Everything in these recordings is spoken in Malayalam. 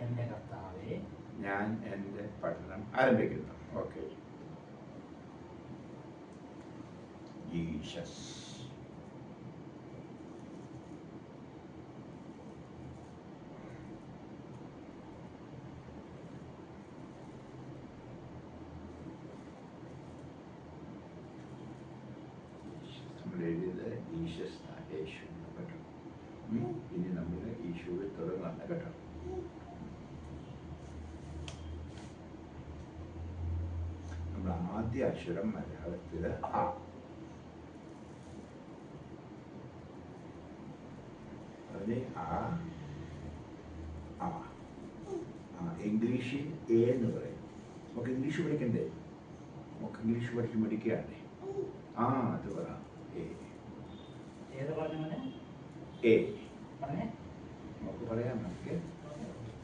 എന്റെ കർത്താവെ. ഞാൻ എന്റെ പഠനം ആരംഭിക്കുന്നു. ഓക്കെ. ജീസസ്. എഴുതിയത് ജീസസ് യേശു കേട്ടോ. ഇനി നമ്മൾ ഈശോയിൽ തുടങ്ങാണ് കേട്ടോ നമ്മൾ ആദ്യ അക്ഷരം മലയാളത്തിൽ ആ അതിന് ആ ആ ഇംഗ്ലീഷിൽ എ എന്ന് പറയും. നമുക്ക് ഇംഗ്ലീഷ് പഠിക്കണ്ടേ? നമുക്ക് ഇംഗ്ലീഷ് പഠിച്ച് പഠിക്കുകയാണ് ആ അത് പറ. എ. എ. നമുക്ക് പറയാം നമുക്ക്.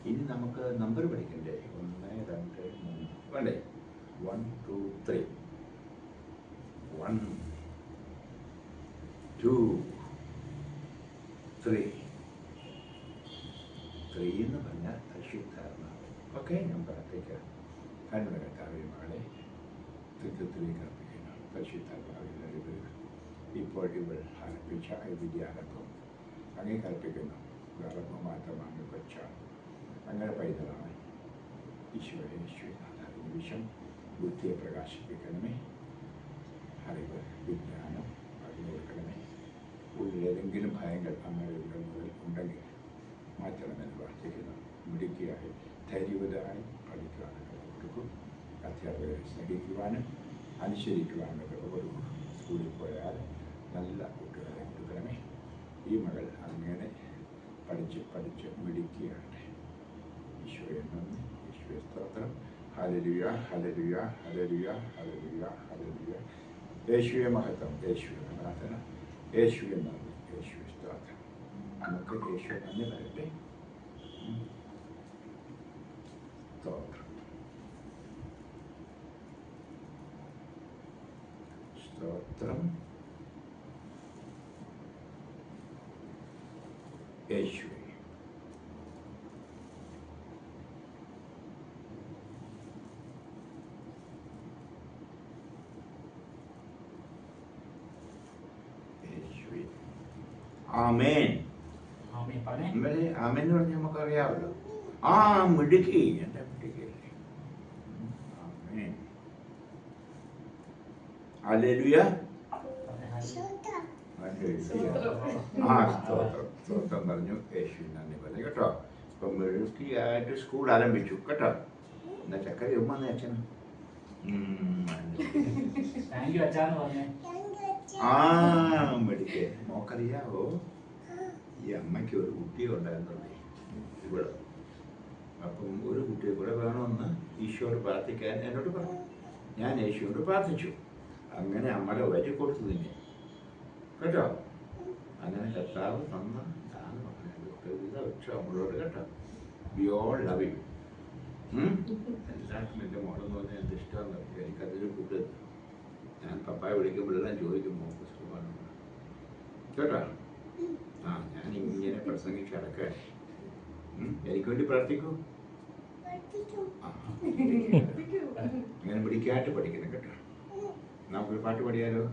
ഇനി നമുക്ക് നമ്പർ പഠിക്കണ്ടേ? ഒന്ന് രണ്ട് മൂന്ന്. വേണ്ടേ? one two three one two three three എന്ന് പറഞ്ഞാൽ പരിശുദ്ധാത്മാവ് ഓക്കെ ഞാൻ പ്രാർത്ഥിക്കാം കണ്ണുടെ കർത്താവെ മകളെ തൃത്വത്തിലേക്ക് അർപ്പിക്കുന്നു പരിശുദ്ധാത്മാവിൽ ഇപ്പോൾ ഇവൾ ആരംഭിച്ച ഈ വിദ്യാരംഭം അങ്ങേ കൽപ്പിക്കുന്നു പ്രാരംഭം മാത്രമാണ് കൊച്ച അങ്ങനെ പൈതലാണ് ഈശോയെ ഈശ്വരനാഥ നിമിഷം ബുദ്ധിയെ പ്രകാശിപ്പിക്കണമേ അറിവ് വിജ്ഞാനം പറഞ്ഞു കൊടുക്കണമേ. ഉള്ളിലേതെങ്കിലും ഭയങ്ങൾ അങ്ങനെ മുതൽ ഉണ്ടെങ്കിൽ മാറ്റണമെന്ന് പ്രാർത്ഥിക്കുന്നു. മിടുക്കിയായി ധൈര്യവതായി പഠിക്കുവാനൊക്കെ കൊടുക്കും. അധ്യാപകരെ സ്നേഹിക്കുവാനും അനുസരിക്കുവാനൊക്കെ കൊടുക്കും സ്കൂളിൽ പോയാൽ നല്ല കുട്ടികളെ കൊടുക്കണമേ. ഈ മകൾ അങ്ങനെ പഠിച്ച് പഠിച്ച് മിടുക്കിയാണ്. ഈശോയെ നന്ദി. ഈശോയെ സ്തോത്രം. Haleluya, haleluya, haleluya, haleluya, haleluya. Eşviye mahatam, eşviye mahatana. Eşviye mahatam, eşviye stahatam. Anlatı eşviye ne verdi? Doğru. Stahatam. Eşviye. ആമേൻ. ആമീൻ. എന്ന് പറഞ്ഞാൽ നമുക്കറിയാമല്ലോ. ആ മിടുക്കി എന്റെ മിടുക്കിയല്ലേ ആമേൻ. ആ സ്തോത്രം സ്തോത്രം പറഞ്ഞു. യേശു നന്ദി പറഞ്ഞു. കേട്ടോ? ഇപ്പൊ മിടുക്കിയായിട്ട് സ്കൂൾ ആരംഭിച്ചു. കേട്ടോ? എന്നാ ചക്കര ഉമ്മന്ന് അച്ഛനും. താങ്ക് യു അച്ഛാന്ന് പറഞ്ഞേ. ആ മിടുക്കെ മോക്കറിയാവോ? ഈ അമ്മയ്ക്ക് ഒരു കുട്ടിയെ ഉണ്ടായിരുന്നുള്ളേ. ഇവിടെ. അപ്പം ഒരു കുട്ടിയെ കൂടെ വേണമെന്ന് ഈശോയോട് പ്രാർത്ഥിക്കാൻ എന്നോട് പറഞ്ഞു. ഞാൻ യേശുവിനോട് പ്രാർത്ഥിച്ചു. അങ്ങനെ അമ്മയുടെ വരി കൊടുത്തു തന്നെ കേട്ടോ? അങ്ങനെ കർത്താവ് തന്ന ഇതാണ് കേട്ടോ. വി ഓൾ ലവ് യു എല്ലാവർക്കും എന്റെ മോളെന്ന് പറഞ്ഞാൽ എന്ത് ഇഷ്ടമാണ് എനിക്കതൊരു കൂട്ട് ഞാൻ പപ്പായ വിളിക്കുമ്പോഴെല്ലാം ചോദിക്കും മോക്ക് കേട്ടോ? ആ ഞാൻ ഇങ്ങനെ പ്രസംഗിച്ച് കിടക്കാൻ എനിക്ക് വേണ്ടി പ്രാർത്ഥിക്കൂ? ആ അങ്ങനെ പിടിക്കാട്ട് പഠിക്കണം കേട്ടോ. നമുക്കൊരു പാട്ട് പാടിയാലോ?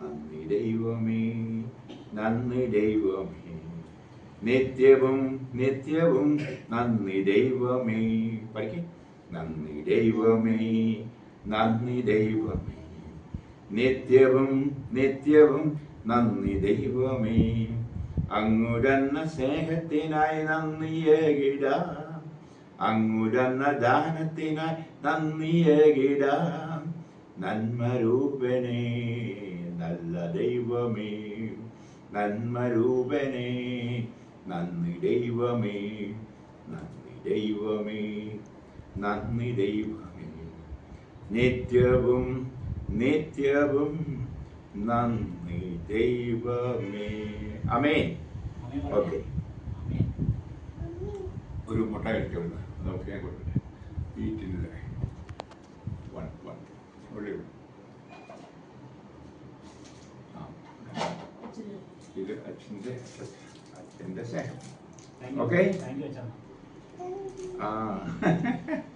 നന്ദി ദൈവമേ നന്ദി ദൈവമേ. നിത്യവും നിത്യവും നന്ദി ദൈവമേ. പഠിക്കേ. നന്ദി ദൈവമേ നന്ദി ദൈവമേ. നിത്യവും നിത്യവും നന്ദി ദൈവമേ. അങ്ങുരന്ന സ്നേഹത്തിനായി നന്ദിയേകിട അങ്ങുരന്ന ദാനത്തിനായി നന്ദിയേകിട നന്മരൂപനേ നല്ല ദൈവമേ. നന്മരൂപനേ നന്ദി ദൈവമേ. നന്ദി ദൈവമേ. നന്ദി ദൈവമേ. നിത്യവും നിത്യവും നന്ദി ദൈവമേ. അമേ. ഓക്കെ. ഒരു മുട്ട നമുക്ക് ഞാൻ കൊടുക്കട്ടെ വീട്ടിന്റെ വൺ വൺ ഉള്ളി ആ. ഇത് അച്ഛന്റെ അച്ഛന്റെ സ്നേഹം. ഓക്കെ ആ.